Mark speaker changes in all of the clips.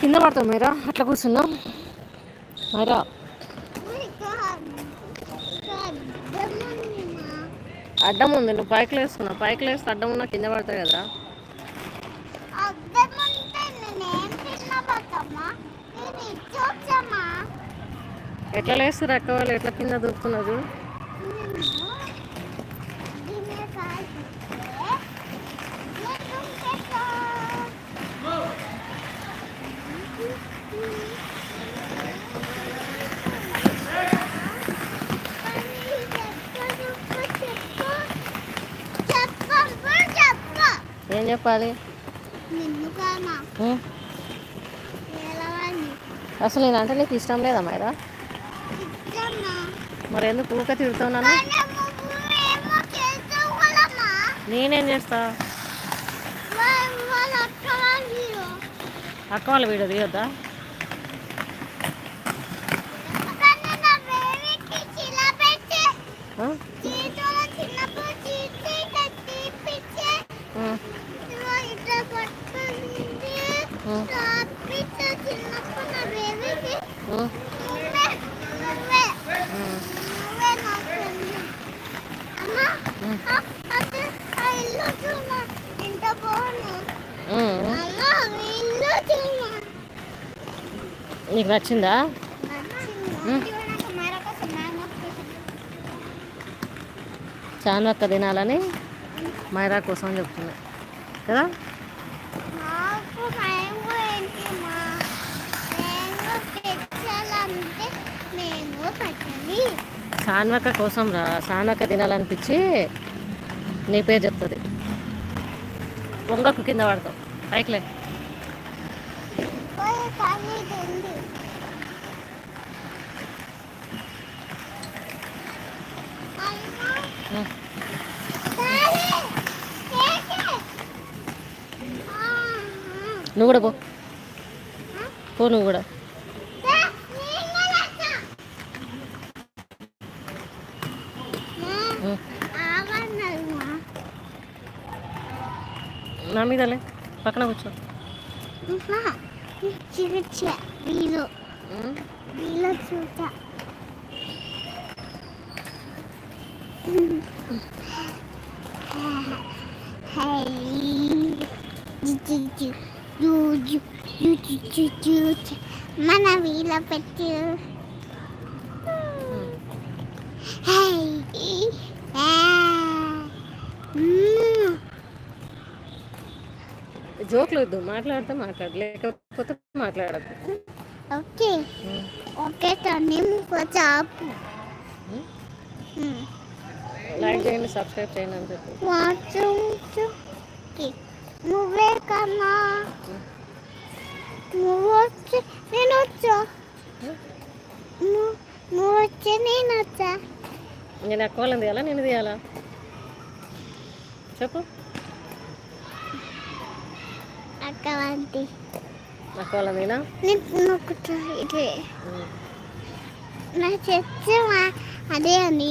Speaker 1: కింద పడతావు మైరా? అట్లా కూర్చున్నాం మైరా? అడ్డం ఉంది నువ్వు పైకి వేసుకున్నావు పైకి వేస్తే అడ్డం ఉన్నా కింద పడతాయి కదా ఎట్లా లేస్తారు అక్క వాళ్ళు? ఎట్లా కింద దూకుతున్నారు? ఏం చెప్పాలి? అసలు నేనంటే నీకు ఇష్టం లేదా మైరా మరి ఎందుకు ఊక తిడుతున్నాను నేనేం చేస్తా? అక్క వాళ్ళ వీడియో తీయొద్దా? నీకు నచ్చిందా? ఉం. చాను అక్క తినాలని మైరా కోసం చెప్తున్నా. కదా? సాన్వక్క కోసం రా. సాన్వక్క తినాలనిపించి నీ పేరు చెప్తుంది. పొంగకు కింద పడతావు. పైకిలే నువ్వు కూడా పో. పో నువ్వు కూడా. నా మీదలే పక్కన కూర్చో.
Speaker 2: అమ్మా చిరుచే వీలో
Speaker 1: ఉం.
Speaker 2: వీలో చూసా మన వీల పెట్టు
Speaker 1: జోకులు వద్దు మాట్లాడితే మాట్లాడు లేకపోతే మాట్లాడద్దు.
Speaker 2: ఓకే. ఓకే తన్ని చాపు.
Speaker 1: లైక్ చేయండి సబ్స్క్రైబ్ చేయండి అని చెప్పి.
Speaker 2: నువ్వే కన్నా. నువ్వు వచ్చి నేను వచ్చా నువ్వు వచ్చి నేను వచ్చా
Speaker 1: నేను వాళ్ళని తీయాలా? నేను తీయాలా? చెప్పు.
Speaker 2: అక్క వంటి.
Speaker 1: అక్క వాళ్ళని తీనా
Speaker 2: నేను నొక్కుతా ఇదే. నా చెప్తే అదే అని.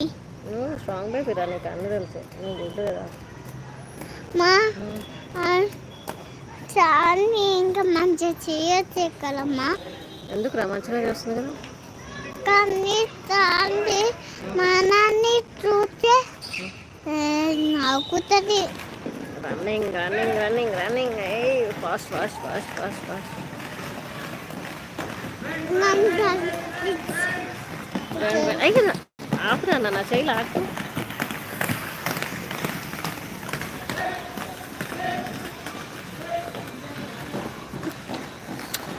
Speaker 1: నువ్వు స్ట్రాంగ్ బేబీ రా నీకు అన్నీ తెలుసు. నువ్వు గుడ్డు కదా.
Speaker 2: మా చాలా ఇంకా మంచిగా చేయొచ్చు కదమ్మా.
Speaker 1: ఎందుకు రా మంచిగా చేస్తుంది కదా.
Speaker 2: కానీ మనల్ని చూస్తే నవ్వుతుంది.
Speaker 1: రన్నింగ్ రన్నింగ్ రన్నింగ్ రన్నింగ్ ఏ fast fast fast fast fast
Speaker 2: మన
Speaker 1: అయ్యి ఆపురా అన్న నా చెయ్యి ఆపు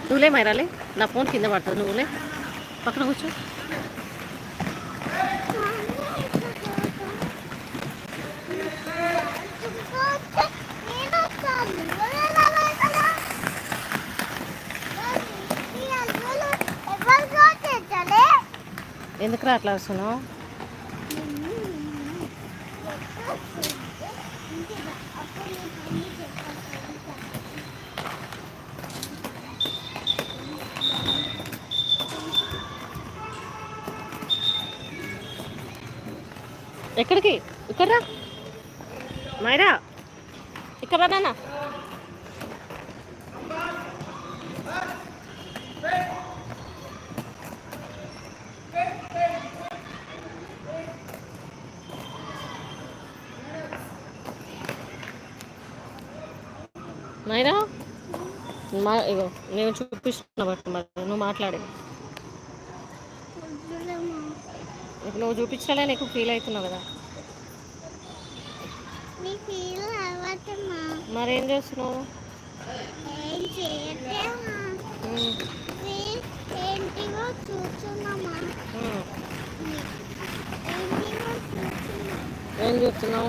Speaker 1: నువ్వులే మైరాలే. నా ఫోన్ కింద పడుతుంది నువ్వులే. పక్కన కూర్చో. ఎందుకురా అట్లా వస్తున్నావు ఎక్కడికి? ఇక్కడ మైరా ఇక్కడ రా నాన్న.
Speaker 2: మైరా మా ఇగో నేను చూపిస్తున్నా బట్టి మరి నువ్వు మాట్లాడి. ఇప్పుడు నువ్వు చూపించలే నీకు ఫీల్ అవుతున్నావు కదా. మరి ఏం చేస్తున్నావు
Speaker 1: ఏం చేయట్లేమా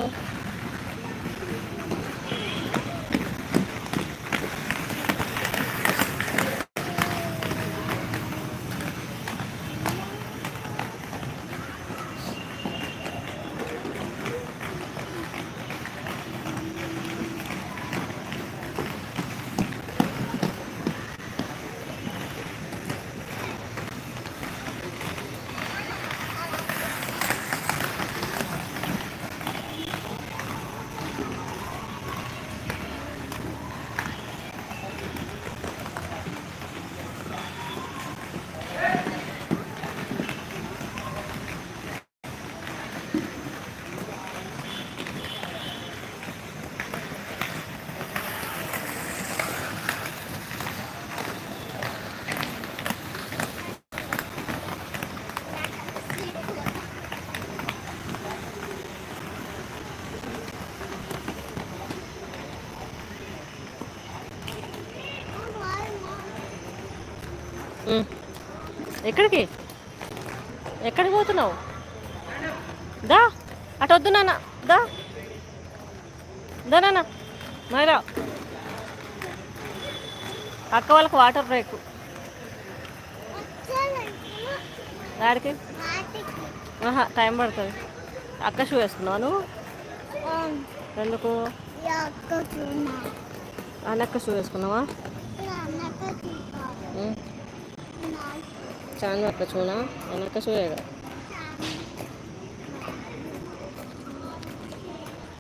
Speaker 2: ఎక్కడికి? ఎక్కడికి పోతున్నావు? దా అటు వద్దు నాన్న. దా. దా నాన్న. మైరా అక్క వాళ్ళకి వాటర్ బ్రేక్.
Speaker 1: వాటికి
Speaker 2: ఆహా టైం పడుతుంది. అక్క షూ వేసుకున్నావు నువ్వు. ఎందుకు? అన్నక్క షూ వేసుకున్నావా? छान वाटलं सोना आणि कसं
Speaker 1: वेगळं